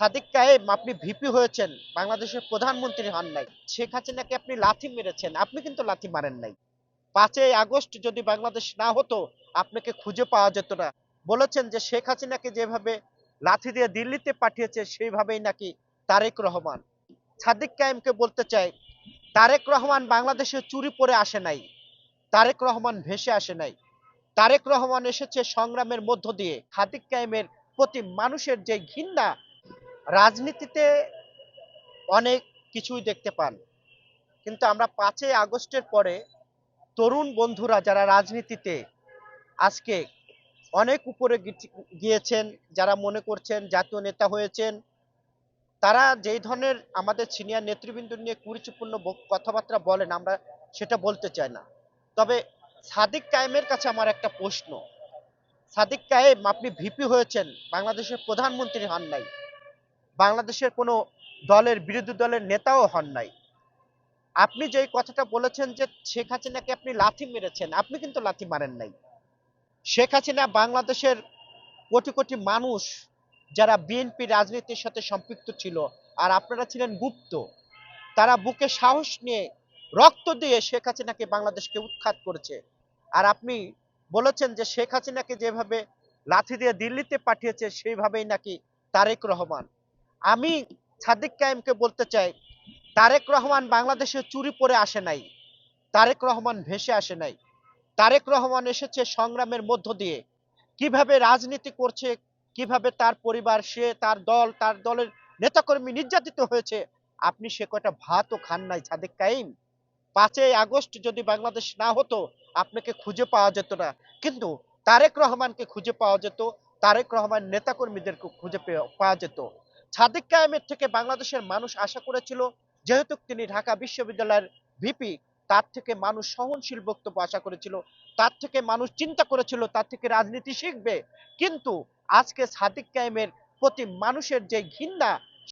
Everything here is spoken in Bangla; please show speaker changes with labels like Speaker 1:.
Speaker 1: সাদিক কায়েম, আপনি ভিপি হয়েছেন, বাংলাদেশের প্রধানমন্ত্রী হন নাই। শেখ হাসিনাকে আপনি লাথি মেরেছেন, আপনি কিন্তু লাথি মারেন নাই। পাঁচই আগস্ট যদি বাংলাদেশ না হতো, আপনাকে খুঁজে পাওয়া যেত না। বলেছেন যে শেখ হাসিনাকে যেভাবে লাথি দিয়ে দিল্লিতে পাঠিয়েছে, সেইভাবেই নাকি তারেক রহমান। সাদিক কায়েমকে বলতে চাই, তারেক রহমান বাংলাদেশে চুরি পরে আসে নাই, তারেক রহমান ভেসে আসে নাই। তারেক রহমান এসেছে সংগ্রামের মধ্য দিয়ে। সাদিক কায়েমের প্রতি মানুষের যে ঘৃণা রাজনীতিতে অনেক কিছুই দেখতে পান। কিন্তু আমরা পাঁচই আগস্টের পরে তরুণ বন্ধুরা যারা রাজনীতিতে আজকে অনেক উপরে গিয়েছেন, যারা মনে করছেন জাতীয় নেতা হয়েছেন, তারা যেই ধরনের আমাদের সিনিয়র নেতৃবৃন্দ নিয়ে কুরুচিপূর্ণ কথাবার্তা বলেন, আমরা সেটা বলতে চাই না। তবে সাদিক কায়েমের কাছে আমার একটা প্রশ্ন। সাদিক কায়েম, আপনি ভিপি হয়েছেন, বাংলাদেশের প্রধানমন্ত্রী হন নাই। বাংলাদেশের কোনো দলের বিরোধী দলের নেতাও হন নাই। আপনি যে কথাটা বলেছেন যে শেখ হাসিনাকে আপনি লাথি মেরেছেন, আপনি কিন্তু লাথি মারেন নাই। শেখ হাসিনা বাংলাদেশের কোটি কোটি মানুষ যারা বিএনপি রাজনীতির সাথে সম্পৃক্ত ছিল আর আপনারা ছিলেন গুপ্ত, তারা বুকে সাহস নিয়ে রক্ত দিয়ে শেখ হাসিনাকে বাংলাদেশকে উৎখাত করেছে। আর আপনি বলেছেন যে শেখ হাসিনাকে যেভাবে লাথি দিয়ে দিল্লিতে পাঠিয়েছে, সেইভাবেই নাকি তারেক রহমান। আমি সাদিক কায়েমকে বলতে চাই, তারেক রহমান বাংলাদেশে চুরি পরে আসে নাই, তারেক রহমান ভেসে আসে নাই। তারেক রহমান এসেছে সংগ্রামের মধ্য দিয়ে। কীভাবে রাজনীতি করছে, কীভাবে তার পরিবার, সে তার দল, তার দলের নেতাকর্মী নির্যাতিত হয়েছে, আপনি সে কয়টা ভাতও খান নাই সাদেক কাইম পাঁচই আগস্ট যদি বাংলাদেশ না হতো, আপনাকে খুঁজে পাওয়া যেত না। কিন্তু তারেক রহমানকে খুঁজে পাওয়া যেত, তারেক রহমান নেতাকর্মীদেরকে খুঁজে পাওয়া যেত। সাদিক কায়েমের থেকে বাংলাদেশের মানুষ আশা করেছিল, যেহেতু তিনি ঢাকা বিশ্ববিদ্যালয়ের ভিপি, তার থেকে মানুষ সহনশীল বক্তব্য আশা করেছিল, তার থেকে মানুষ চিন্তা করেছিল, তার থেকে রাজনীতি শিখবে। কিন্তু আজকে সাদিক কায়েমের প্রতি মানুষের যে ঘৃণা